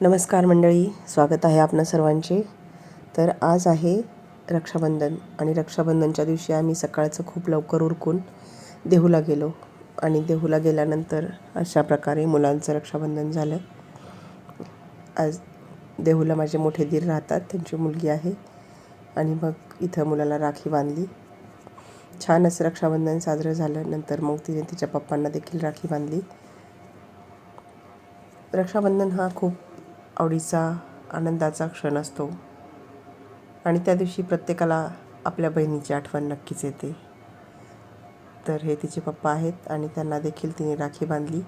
नमस्कार मंडळी स्वागत आहे आपणा सर्वांचे. तर आज आहे रक्षाबंधन आणि रक्षाबंधनच्या दिवशी आम्ही सकाळचं खूप लवकर उरकून देहूला गेलो आणि देहूला गेल्यानंतर अशा प्रकारे मुलांचं रक्षाबंधन झालं. आज देहूला माझे मोठे दीर राहतात त्यांची मुलगी आहे आणि मग इथं मुलाला राखी बांधली. छान असं रक्षाबंधन साजरं झालं नंतर मग तिने तिच्या पप्पांना देखील राखी बांधली. रक्षाबंधन हा खूप आवडीचा आनंदाचा क्षण असतो. आणि त्या दिवशी प्रत्येकाला आपल्या बहिणीची आठवण नक्कीच येते. तर हे तिचे पप्पा आहेत आणि त्यांना देखील तिने राखी बांधली.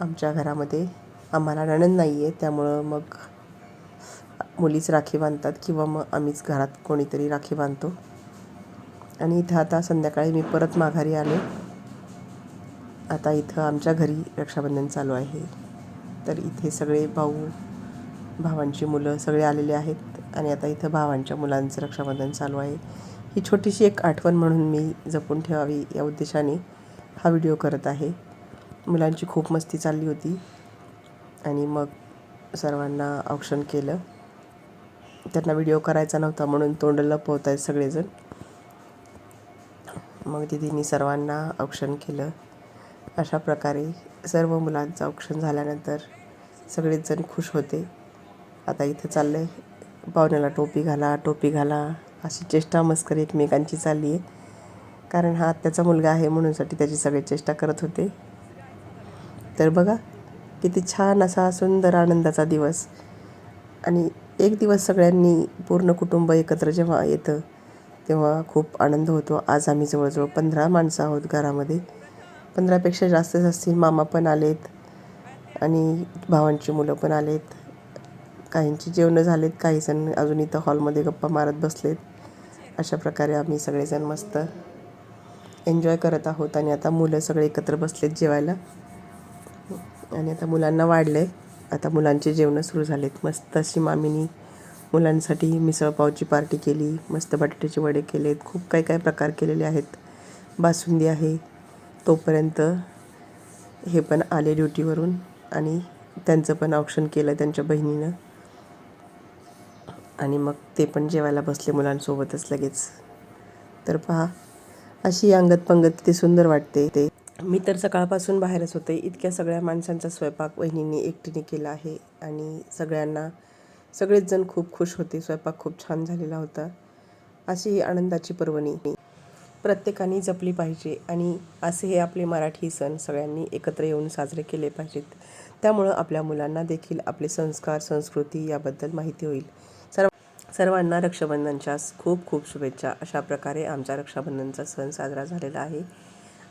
आमच्या घरामध्ये आम्हाला नणंद नाही आहे त्यामुळं मग मुलीच राखी बांधतात किंवा मग आम्हीच घरात कोणीतरी राखी बांधतो. आणि इथं आता संध्याकाळी मी परत माघारी आले. आता इथं आमच्या घरी रक्षाबंधन चालू आहे. तर इथे सगळे भाऊ भावांची मुलं सगळे आलेले आहेत आणि आता इथं भावांच्या मुलांचं रक्षाबंधन चालू आहे. ही छोटीशी एक आठवण म्हणून मी जपून ठेवावी या उद्देशाने हा व्हिडिओ करत आहे. मुलांची खूप मस्ती चालली होती आणि मग सर्वांना औक्षण केलं. त्यांना व्हिडिओ करायचा नव्हता म्हणून तोंड लपवत आहेत सगळेजण. मग दिदींनी सर्वांना औक्षण केलं. अशा प्रकारे सर्व मुलांचं औक्षण झाल्यानंतर सगळेच जण खुश होते. आता इथं चाललं आहे पाहुण्याला टोपी घाला टोपी घाला अशी चेष्टा मस्करी एकमेकांची चालली आहे कारण हा आत्याचा मुलगा आहे म्हणूनसाठी त्याची सगळी चेष्टा करत होते. तर बघा किती छान असा सुंदर आनंदाचा दिवस. आणि एक दिवस सगळ्यांनी पूर्ण कुटुंब एकत्र जेव्हा येतं तेव्हा खूप आनंद होतो. आज आम्ही जवळजवळ पंधरा माणसं आहोत घरामध्ये. पंधरापेक्षा जास्तच असतील मामा पण आलेत आणि भावांची मुलं पण आलेत. काहींची जेवणं झालेत काही जण अजून इथं हॉलमध्ये गप्पा मारत बसलेत. अशा प्रकारे आम्ही सगळेजण मस्त एन्जॉय करत आहोत आणि आता मुलं सगळे एकत्र बसलेत जेवायला. आणि आता मुलांना वाढलं आहे आता मुलांचे जेवणं सुरू झालेत. मस्त अशी मामीनी मुलांसाठी मिसळपावची पार्टी केली मस्त बटाट्याचे वडे केलेत. खूप काही काही प्रकार केलेले आहेत. बासुंदी आहे तोपर्यंत हे पण आले ड्युटीवरून आणि त्यांचं पण औक्षण केलं त्यांच्या बहिणीनं. आणि मग ते पण जेवायला बसले मुलांसोबतच लगेच. तर पहा अशी अंगत पंगत किती सुंदर वाटते ते. मी तर सकाळपासून बाहेरच होते. इतक्या सगळ्या माणसांचा स्वयंपाक वहिनींनी एकटीने केला आहे आणि सगळ्यांना सगळेच जण खूप खुश होते. स्वयंपाक खूप छान झालेला होता. अशी ही आनंदाची पर्वणी. प्रत्येकाने जपली पाहिजे आणि असे हे आपले मराठी सण सगळ्यांनी एकत्र येऊन साजरे केले पाहिजेत. त्यामुळं आपल्या मुलांना देखील आपले संस्कार संस्कृती याबद्दल माहिती होईल. सर्व सर्वांना रक्षाबंधनच्या खूप खूप शुभेच्छा. अशा प्रकारे आमचा रक्षाबंधनचा सण साजरा झालेला आहे.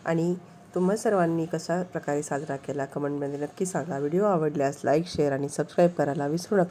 आणि तुम्हा सर्वांनी कशा प्रकारे साजरा केला? कमेंटमध्ये नक्की सांगा. व्हिडिओ आवडल्यास लाईक शेअर आणि सबस्क्राईब करायला विसरू नका.